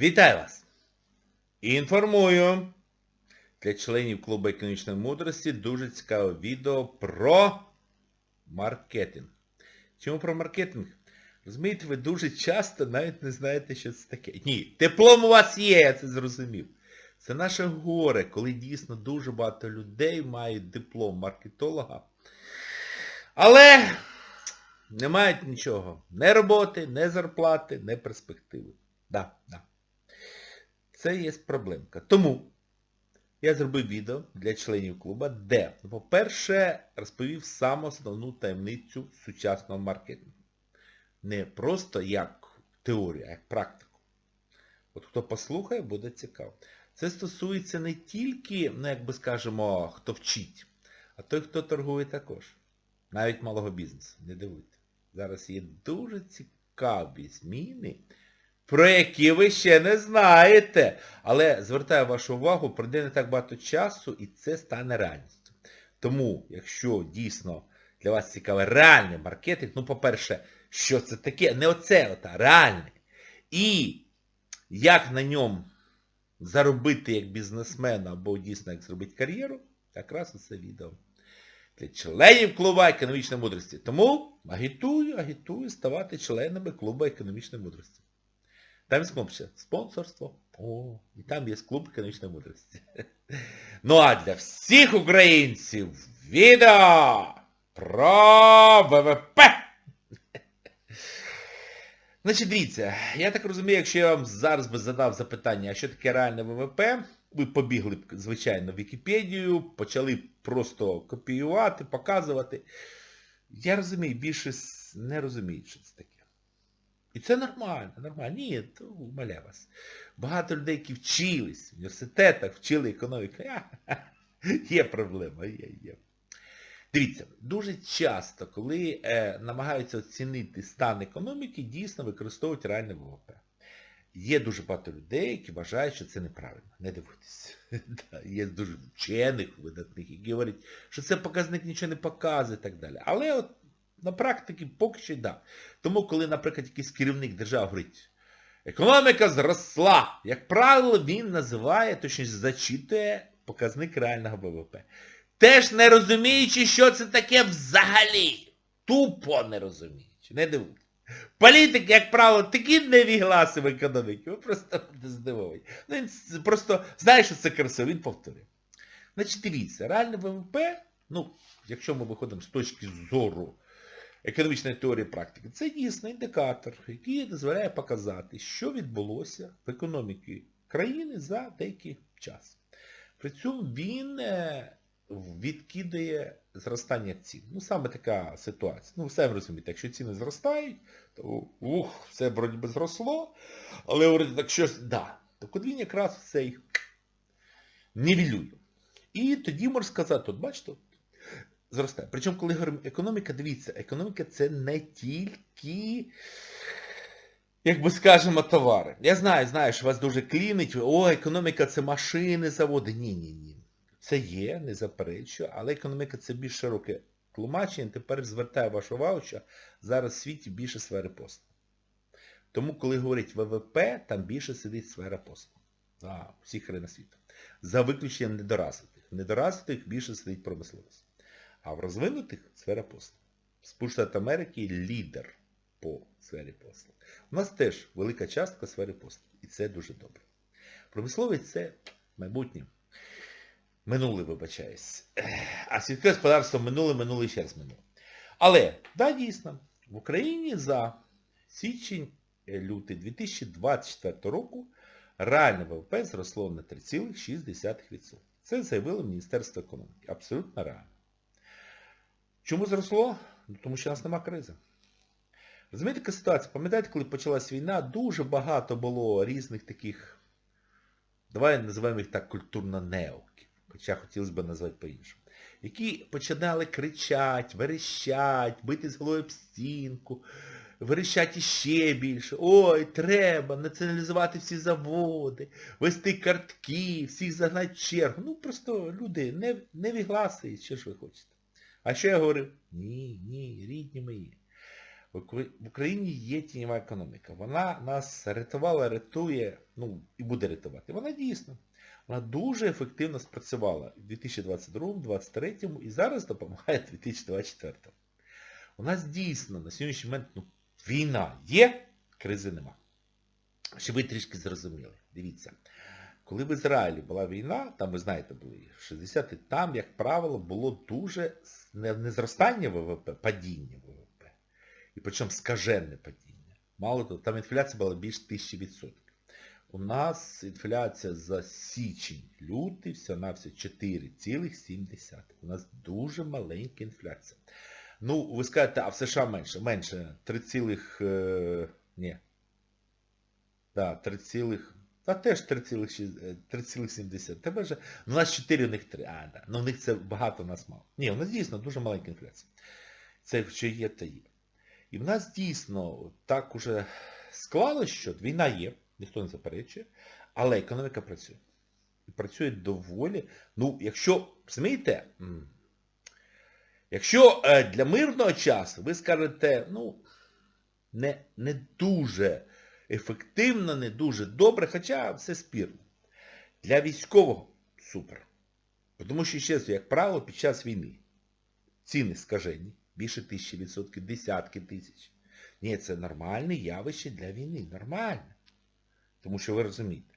Вітаю вас! Інформую! Для членів клубу економічної мудрості дуже цікаве відео про маркетинг. Чому про маркетинг? Розумієте, ви дуже часто навіть не знаєте, що це таке. Ні, диплом у вас є, я це зрозумів. Це наше горе, коли дійсно дуже багато людей мають диплом маркетолога. Але не мають нічого. Не роботи, не зарплати, не перспективи. Да, да. Це є проблемка. Тому я зробив відео для членів клуба, де, по-перше, розповів саму основну таємницю сучасного маркетингу. Не просто як теорію, а як практику. От хто послухає, буде цікаво. Це стосується не тільки, ну як би скажемо, хто вчить, а той, хто торгує також. Навіть малого бізнесу. Не дивуйте. Зараз є дуже цікаві зміни, про які ви ще не знаєте. Але звертаю вашу увагу, пройде не так багато часу і це стане реальністю. Тому, якщо дійсно для вас цікавий реальний маркетинг, ну, по-перше, що це таке? Не оце, а реальний. І як на ньому заробити як бізнесмен або дійсно як зробити кар'єру, якраз оце відео. Для членів клуба економічної мудрості. Тому агітую, агітую ставати членами клубу економічної мудрості. Там є кнопка спонсорство. О, і там є клуб економічної мудрості. Ну а для всіх українців відео про ВВП. Значить, дивіться, я так розумію, якщо я вам зараз би задав запитання, а що таке реальне ВВП, ви побігли б, звичайно, в Вікіпедію, почали просто копіювати, показувати. Я розумію, більшість не розуміють, що це таке. І це нормально, нормально. Ні, то умоляю вас. Багато людей, які вчились в університетах, вчили економіку. Є проблема, є, є. Дивіться, дуже часто, коли е, намагаються оцінити стан економіки, дійсно використовують реальне ВВП. Є дуже багато людей, які вважають, що це неправильно. Не дивуйтесь. Є дуже вчених, видатних, які говорять, що це показник нічого не показує і так далі. Але от на практиці поки що да. Тому, коли, наприклад, якийсь керівник держави говорить, економіка зросла, як правило, він називає, точніше зачитує показник реального ВВП. Теж не розуміючи, що це таке взагалі. Тупо не розуміючи. Не дивуйтесь. Політики, як правило, такі невігласи в економіці, ви просто будете здивовані. Ну, він просто знає, що це красиво, він повторює. Значить, дивіться, реальне ВВП, ну, якщо ми виходимо з точки зору економічної теорії практики, це дійсно індикатор, який дозволяє показати, що відбулося в економіці країни за деякий час. При цьому він відкидає зростання цін. Ну, саме така ситуація. Ну, ви самі розумієте, якщо ціни зростають, то ух, все би зросло, але говорити так щось, да. Так от він якраз цей нівелює. І тоді можна сказати, от бачите, зростає. Причому, коли говоримо економіка, дивіться, економіка це не тільки, як би скажемо, товари. Я знаю, знаю, що вас дуже клінить, о, економіка це машини, заводи. Ні, ні, ні. Це є, не заперечую, але економіка це більш широке тлумачення. Тепер звертаю вашу увагу, що зараз в світі більше сфери послуг. Тому, коли говорять ВВП, там більше сидить сфера послуг. А, всіх країн світу. За виключенням недоразвитих. Недоразвитих більше сидить промисловість. А в розвинутих сфера послуг. Сполучені Америки лідер по сфері послуг. У нас теж велика частка сфери послуг. І це дуже добре. Промисловість це майбутнє. Минуле, вибачаюсь. А сільське господарство минуле, минуле ще раз минуле. Але, да, дійсно, в Україні за січень-лютий 2024 року реальне ВВП зросло на 3,6%. Це заявило Міністерство економіки. Абсолютно реально. Чому зросло? Ну, тому що у нас нема кризи. Розумієте, яка ситуація? Пам'ятаєте, коли почалась війна, дуже багато було різних таких, давай називаємо їх так культурно неоків хоча хотілося б назвати по-іншому, які починали кричати, верещать, бити з головою об стінку, верещать іще більше. Ой, треба націоналізувати всі заводи, вести картки, всіх загнати в чергу. Ну просто люди не, не вігласи, що ж ви хочете. А що я говорив? Ні, ні, рідні мої. В Україні є тіньова економіка. Вона нас рятувала, рятує, ну і буде рятувати. Вона дійсно. Вона дуже ефективно спрацювала в 2022, 2023 і зараз допомагає в 2024. У нас дійсно на сьогоднішній момент ну, війна є, кризи нема. Щоб ви трішки зрозуміли. Дивіться. Коли в Ізраїлі була війна, там, ви знаєте, були 60 і там, як правило, було дуже не, зростання ВВП, падіння ВВП. І причому скажене падіння. Мало того, там інфляція була більш 1000%. У нас інфляція за січень-лютий все на все 4,7. У нас дуже маленька інфляція. Ну, ви скажете, а в США менше. Менше 3, е, ні. Да, 3, цілих, та теж 3,6, е, 3,7. Тебе же, у нас 4, у них 3. А, да. Ну, у них це багато, у нас мало. Ні, у нас дійсно дуже маленька інфляція. Це що є, то є. І в нас дійсно так уже склалось, що війна є, ніхто не заперечує, але економіка працює. І працює доволі. Ну, якщо, розумієте, м, якщо е, для мирного часу ви скажете, ну, не, не дуже ефективно, не дуже добре, хоча все спірно. Для військового супер. Тому що, ще як правило, під час війни ціни скажені, більше тисячі відсотків, десятки тисяч. Ні, це нормальне явище для війни. Нормально. Тому що ви розумієте,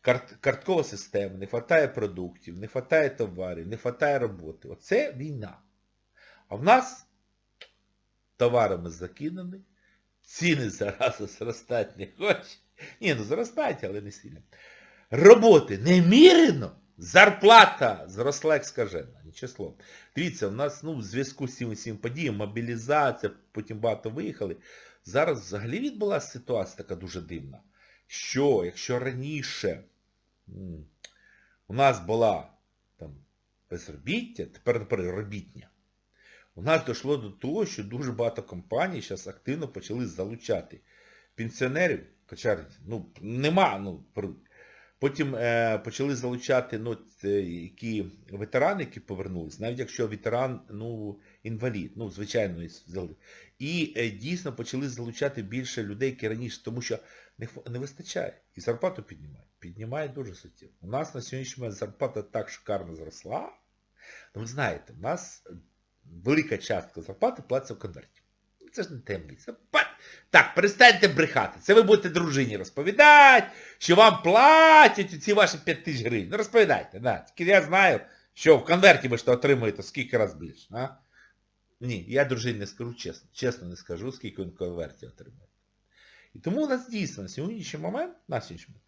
карт, карткова система, не вистачає продуктів, не вистачає товарів, не вистачає роботи. Оце війна. А в нас товарами закидані, ціни зараз зростати не хочуть. Ні, ну зростають, але не сильно. Роботи немірено, зарплата зросла як скажена, слова. Дивіться, у нас ну, в зв'язку з цим всім подіям, мобілізація, потім багато виїхали. Зараз взагалі відбулася ситуація така дуже дивна, що якщо раніше у нас була там безробіття, тепер тепер робітня. У нас дійшло до того, що дуже багато компаній зараз активно почали залучати пенсіонерів, хоча ну, нема, ну, Потім е, почали залучати ну, які ветерани, які повернулись, навіть якщо ветеран ну, інвалід, ну, звичайно. І е, дійсно почали залучати більше людей, які раніше, тому що не, не вистачає. І зарплату піднімають. Піднімають дуже суттєво. У нас на сьогоднішній момент зарплата так шикарно зросла. Ну, ви знаєте, у нас велика частка зарплати платиться в конверті. Це ж не таємниця. Так, перестаньте брехати. Це ви будете дружині розповідати, що вам платять ці ваші 5 тисяч гривень. Ну розповідайте, да. Тільки я знаю, що в конверті ви то отримуєте скільки разів більше. А? Ні, я дружині не скажу чесно. Чесно не скажу, скільки він в конверті отримує. І тому у нас дійсно на сьогоднішній момент, на сьогоднішній момент,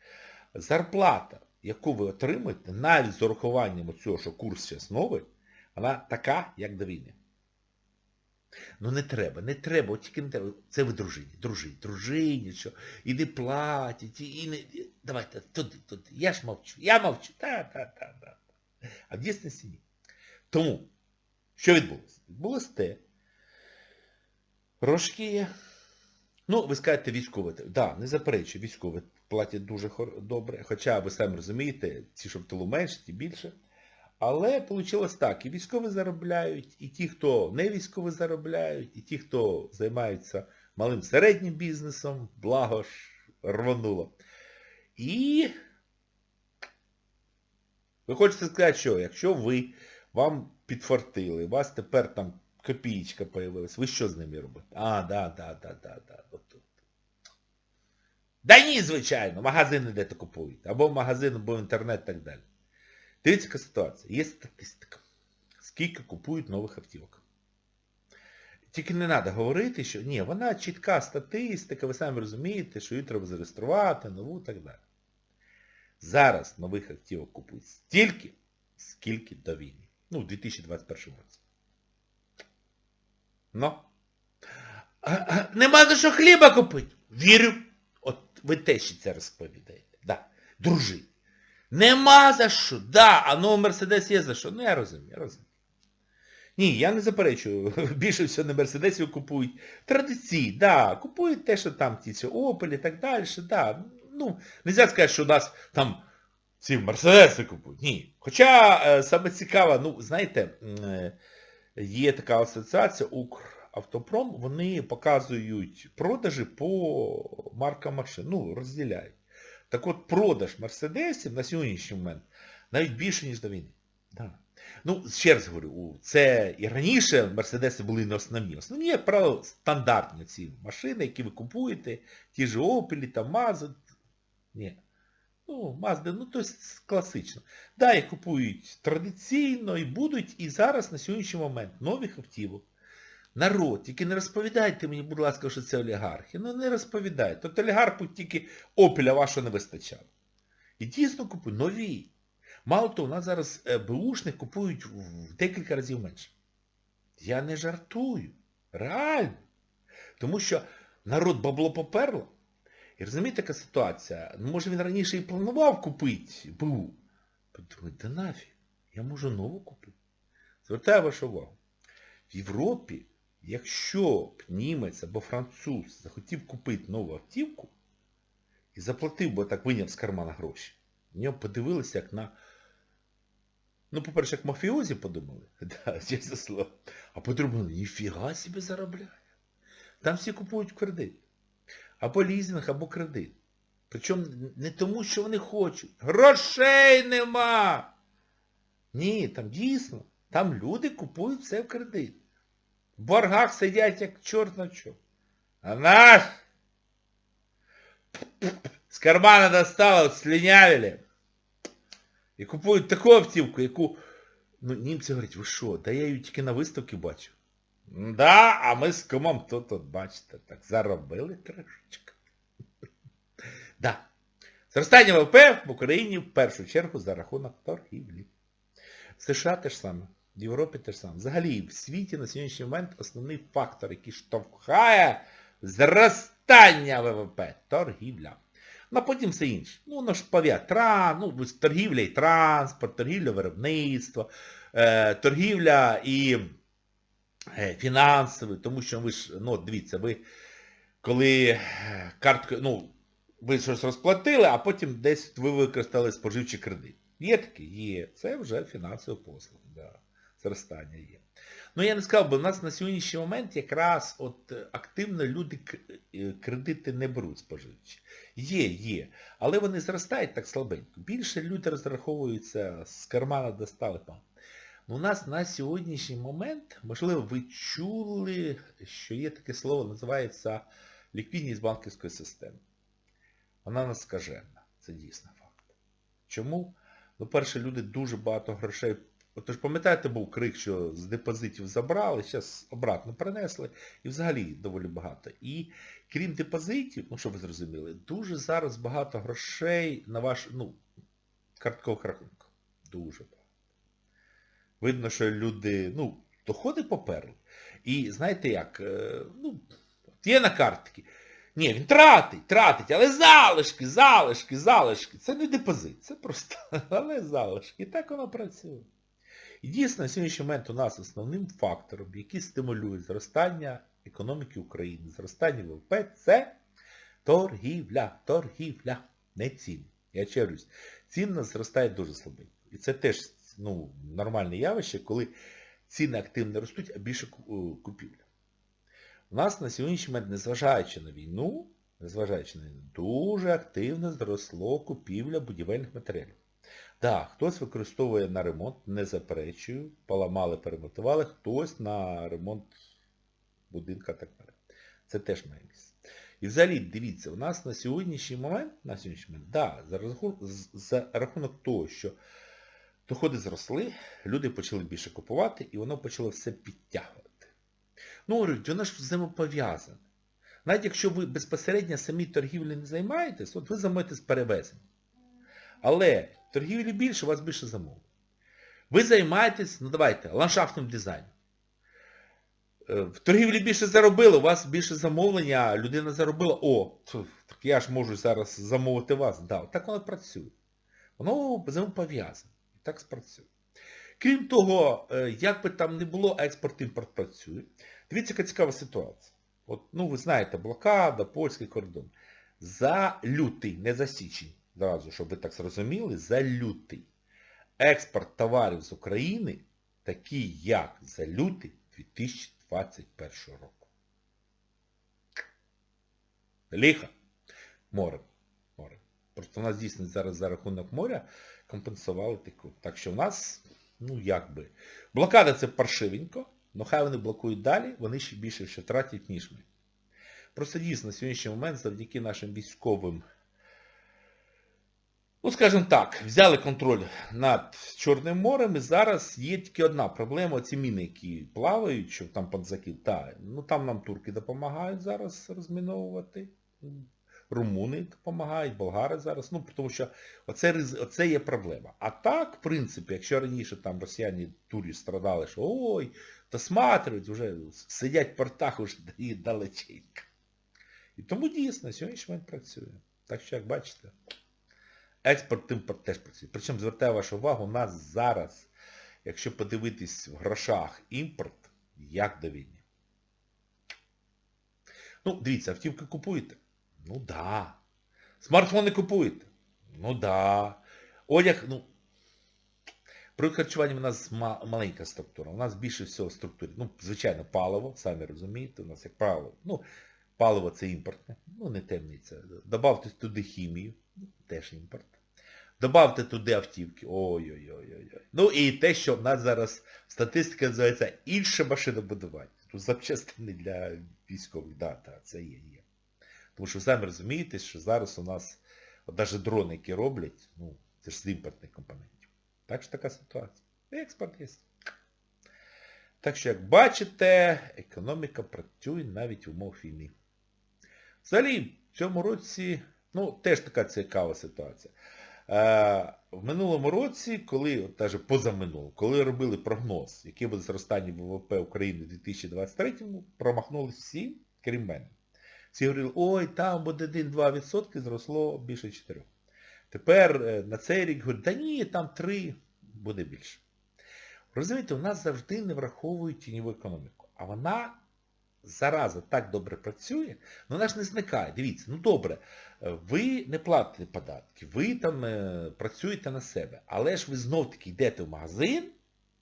зарплата, яку ви отримуєте, навіть з урахуванням цього, що курс зараз новий, вона така, як до війни. Ну не треба, не треба, от тільки не треба. Це ви дружині, дружині, дружині, що і не платять, і, не. Давайте туди, туди. Я ж мовчу, я мовчу. Та, та, та, та. А в дійсності ні. Тому, що відбулося? Відбулося те. Трошки, ну, ви скажете військове. Так, да, не заперечую, військові платять дуже добре, хоча ви самі розумієте, ці, що в тилу менше, ті більше. Але вийшло так, і військові заробляють, і ті, хто не військові заробляють, і ті, хто займаються малим середнім бізнесом, благо ж рвануло. І ви хочете сказати, що якщо ви вам підфартили, у вас тепер там копієчка появилась, ви що з ними робите? А, да, да, да, да, да. Да ні, звичайно, магазини де-то купують. Або магазин, або інтернет і так далі. Дивіться, яка ситуація. Є статистика. Скільки купують нових автівок. Тільки не треба говорити, що ні, вона чітка статистика, ви самі розумієте, що її треба зареєструвати, нову і так далі. Зараз нових автівок купують стільки, скільки до війни. Ну, в 2021 році. Ну. Нема за що хліба купити. Вірю. От ви теж це розповідаєте. Да. Дружи. Нема за що. Да, а ну Мерседес є за що. Ну я розумію, я розумію. Ні, я не заперечую. Більше всього не Мерседесів купують. Традиції, да, купують те, що там ті ці Опелі і так далі, да. Ну, не можна сказати, що у нас там ці Мерседеси купують. Ні. Хоча е, саме цікаве, ну, знаєте, е, є така асоціація Автопром, вони показують продажі по маркам машин. Ну, розділяють. Так от продаж Мерседесів на сьогоднішній момент навіть більше, ніж до війни. Да. Ну, ще раз говорю, це і раніше Мерседеси були не основні. Основні, як правило, стандартні ці машини, які ви купуєте, ті ж Opel, там Mazda. Ні. Ну, Mazda, ну то есть класично. Да, їх купують традиційно і будуть, і зараз на сьогоднішній момент нових автівок. Народ, тільки не розповідайте мені, будь ласка, що це олігархи. Ну не розповідайте. Тобто олігарху тільки опіля вашого не вистачало. І дійсно купують нові. Мало того, у нас зараз е, беушних купують в декілька разів менше. Я не жартую. Реально. Тому що народ бабло поперло. І розумієте, така ситуація? Ну, може він раніше і планував купити БУ. Подумаю, да нафіг, я можу нову купити. Звертаю вашу увагу. В Європі, якщо б німець або француз захотів купити нову автівку і заплатив би так виняв з кармана гроші, в нього подивилися як на... Ну, по-перше, як мафіозі подумали, да, чесне слово. А подумали, ніфіга собі заробляє. Там всі купують кредит. Або лізинг, або кредит. Причому не тому, що вони хочуть. Грошей нема! Ні, там дійсно. Там люди купують все в кредит. Боргах сидять як чорт на чорт. А наш з кармана достало, слінявили. І купують таку автівку, яку... Ну, німці говорять, ви що, да я її тільки на виставці бачив. Да, а ми з кумом тут, от, бачите, так заробили трошечки. Да. Зростання ВВП в Україні в першу чергу за рахунок торгівлі. В США теж саме, в Європі теж саме. Взагалі в світі на сьогоднішній момент основний фактор, який штовхає зростання ВВП торгівля. Ну а потім все інше. Ну, воно ж пов'ятра, ну, торгівля і транспорт, торгівля виробництво, е, торгівля і е, фінансовий, тому що ви ж, ну, дивіться, ви коли карткою, ну, ви щось розплатили, а потім десь ви використали споживчий кредит. Є таке? Є. Це вже фінансові послуги, да. зростання є. Ну я не сказав, бо в нас на сьогоднішній момент якраз от активно люди кредити не беруть споживчі. Є, є. Але вони зростають так слабенько. Більше люди розраховуються з кармана достали пан. У нас на сьогоднішній момент, можливо, ви чули, що є таке слово, називається ліквідність банківської системи. Вона нас скажена. Це дійсно факт. Чому? Ну, перше, люди дуже багато грошей. Отож, пам'ятаєте, був крик, що з депозитів забрали, зараз обратно принесли, і взагалі доволі багато. І крім депозитів, ну що ви зрозуміли, дуже зараз багато грошей на ваш, ну, карткових рахунках. Дуже багато. Видно, що люди, ну, доходи поперли. І знаєте як, ну, є на картки. Ні, він тратить, тратить, але залишки, залишки, залишки. Це не депозит, це просто, але залишки. І так воно працює. І дійсно, на сьогоднішній момент у нас основним фактором, який стимулює зростання економіки України, зростання ВВП, це торгівля, торгівля, не ціни. Я черюсь, ціни зростають дуже слабенько. І це теж ну, нормальне явище, коли ціни активно ростуть, а більше купівля. У нас на сьогоднішній момент, незважаючи на війну, незважаючи на війну, дуже активно зросло купівля будівельних матеріалів. Так, хтось використовує на ремонт, не заперечую, поламали, перемотивали, хтось на ремонт будинка так далі. Це теж має місце. І взагалі, дивіться, у нас на сьогоднішній момент, на сьогоднішній момент, да, за рахунок, за рахунок того, що доходи зросли, люди почали більше купувати, і воно почало все підтягувати. Ну, говорять, воно ж взаємопов'язане. Навіть якщо ви безпосередньо самі торгівлі не займаєтесь, от ви займаєтесь перевезенням. Але торгівлі більше, у вас більше замовлень. Ви займаєтесь, ну давайте, ландшафтним дизайном. Е, в торгівлі більше заробили, у вас більше замовлення, людина заробила, о, так я ж можу зараз замовити вас. Да, так воно працює. Воно взаємопов'язане. Так спрацює. Крім того, е, як би там не було, експорт-імпорт працює. Дивіться, яка цікава ситуація. От, ну, ви знаєте, блокада, польський кордон. За лютий, не за січень, зразу, щоб ви так зрозуміли, за лютий. Експорт товарів з України такий, як за лютий 2021 року. Ліха. Море. Море. Просто у нас дійсно зараз за рахунок моря компенсували таку. Так що в нас, ну як би, блокада це паршивенько, але хай вони блокують далі, вони ще більше ще тратять, ніж ми. Просто дійсно на сьогоднішній момент завдяки нашим військовим, ну скажімо так, взяли контроль над Чорним морем і зараз є тільки одна проблема, ці міни, які плавають, що там під та, ну там нам турки допомагають зараз розміновувати, румуни допомагають, болгари зараз, ну тому що оце, оце є проблема. А так, в принципі, якщо раніше там росіяни турі страдали, що ой, досматривають, вже сидять в портах уже і далеченько. І тому дійсно сьогоднішній момент працює. Так що, як бачите, експорт, імпорт теж працює. Причому звертаю вашу увагу, у нас зараз, якщо подивитись в грошах імпорт, як до війни. Ну, дивіться, автівки купуєте? Ну да. Смартфони купуєте? Ну да. Одяг, ну. При харчуванні в нас маленька структура. У нас більше всього структури. Ну, звичайно, паливо, самі розумієте, у нас як правило. Ну, паливо це імпортне, ну не темниця. Добавте туди хімію, теж імпорт. Добавте туди автівки. Ой-ой-ой. Ну і те, що в нас зараз статистика називається інше машинобудування. Тут запчастини для військових, да, так, це є, є. Тому що ви самі розумієте, що зараз у нас от навіть дрони, які роблять, ну, це ж з імпортних компонентів. Так що така ситуація. Експорт є. Так що, як бачите, економіка працює навіть в умовах війни. Взагалі, в цьому році, ну, теж така цікава ситуація. Е, в минулому році, коли, навіть позаминулому, коли робили прогноз, яке буде зростання ВВП України в 2023-му, промахнулись всі, крім мене. Всі говорили, ой, там буде 1-2%, зросло більше 4. Тепер е, на цей рік говорять, да ні, там 3, буде більше. Розумієте, у нас завжди не враховують тіньову економіку. А вона зараза так добре працює, ну вона ж не зникає. Дивіться, ну добре, е, ви не платите податки, ви там е, працюєте на себе, але ж ви знов-таки йдете в магазин,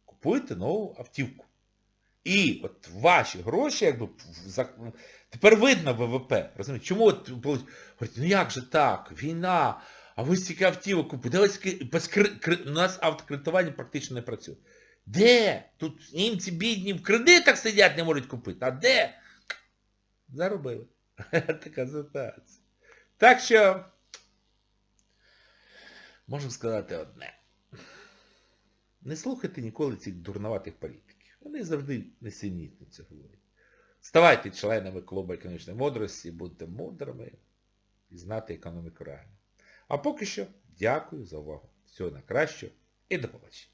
купуєте нову автівку. І от ваші гроші, якби, тепер видно ВВП. Розумієте? Чому от говорять, ну як же так, війна, а ви стільки автівок купуєте, у нас автокредитування практично не працює. Де? Тут німці бідні в кредитах сидять, не можуть купити. А де? Заробили. Така ситуація. Так що, можу сказати одне. Не слухайте ніколи цих дурноватих політиків. Вони завжди несенітниці говорять. Ставайте членами клубу економічної мудрості, будьте мудрими і знати економіку реально. А поки що, дякую за увагу. Всього найкращого і до побачення.